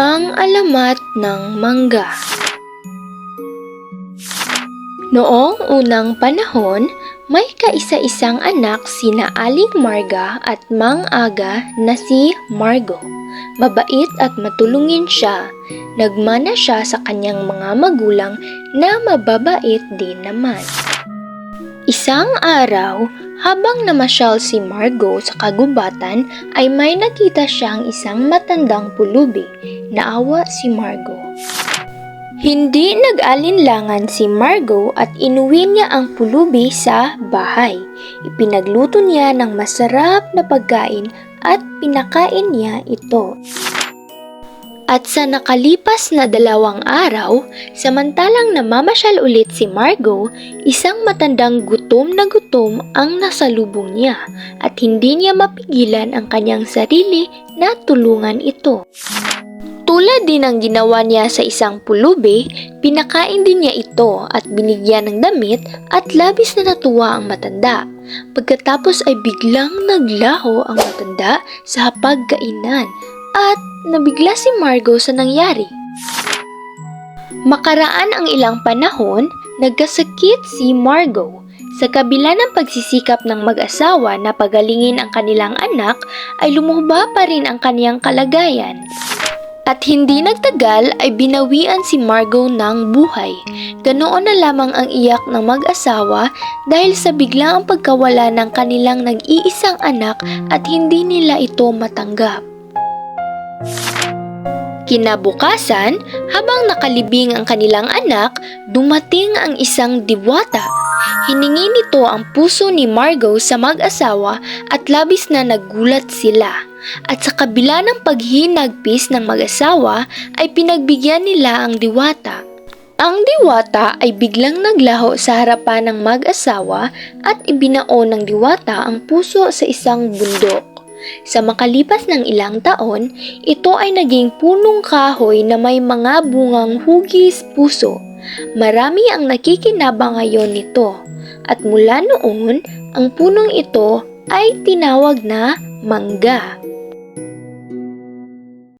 Ang alamat ng mangga Noong unang panahon, may kaisa-isang anak sina Aling Marga at Mang Aga na si Margo. Mabait at matulungin siya. Nagmana siya sa kanyang mga magulang na mababait din naman. Isang araw, habang namasyal si Margo sa kagubatan, ay may nakita siyang isang matandang pulubi. Naawa si Margo. Hindi nag-alinlangan si Margo at inuwi niya ang pulubi sa bahay. Ipinagluto niya ng masarap na pagkain at pinakain niya ito. At sa nakalipas na dalawang araw, samantalang namamasyal ulit si Margo, isang matandang gutom na gutom ang nasalubong niya at hindi niya mapigilan ang kanyang sarili na tulungan ito. Tulad din ng ginawa niya sa isang pulubi, pinakain din niya ito at binigyan ng damit at labis na natuwa ang matanda. Pagkatapos ay biglang naglaho ang matanda sa pagkainan at nabigla si Margo sa nangyari. Makaraan ang ilang panahon, nagkasakit si Margo. Sa kabila ng pagsisikap ng mag-asawa na pagalingin ang kanilang anak, ay lumuhba pa rin ang kaniyang kalagayan. At hindi nagtagal ay binawian si Margo ng buhay. Ganoon na lamang ang iyak ng mag-asawa dahil sa biglaang pagkawala ng kanilang nag-iisang anak at hindi nila ito matanggap. Kinabukasan, habang nakalibing ang kanilang anak, dumating ang isang diwata. Hiningi nito ang puso ni Margo sa mag-asawa at labis na nagulat sila. At sa kabila ng paghinagpis ng mag-asawa ay pinagbigyan nila ang diwata. Ang diwata ay biglang naglaho sa harapan ng mag-asawa at ibinao ng diwata ang puso sa isang bundok. Sa makalipas ng ilang taon, ito ay naging punong kahoy na may mga bungang hugis puso. Marami ang nakikinabang ngayon nito. At mula noon, ang punong ito ay tinawag na mangga.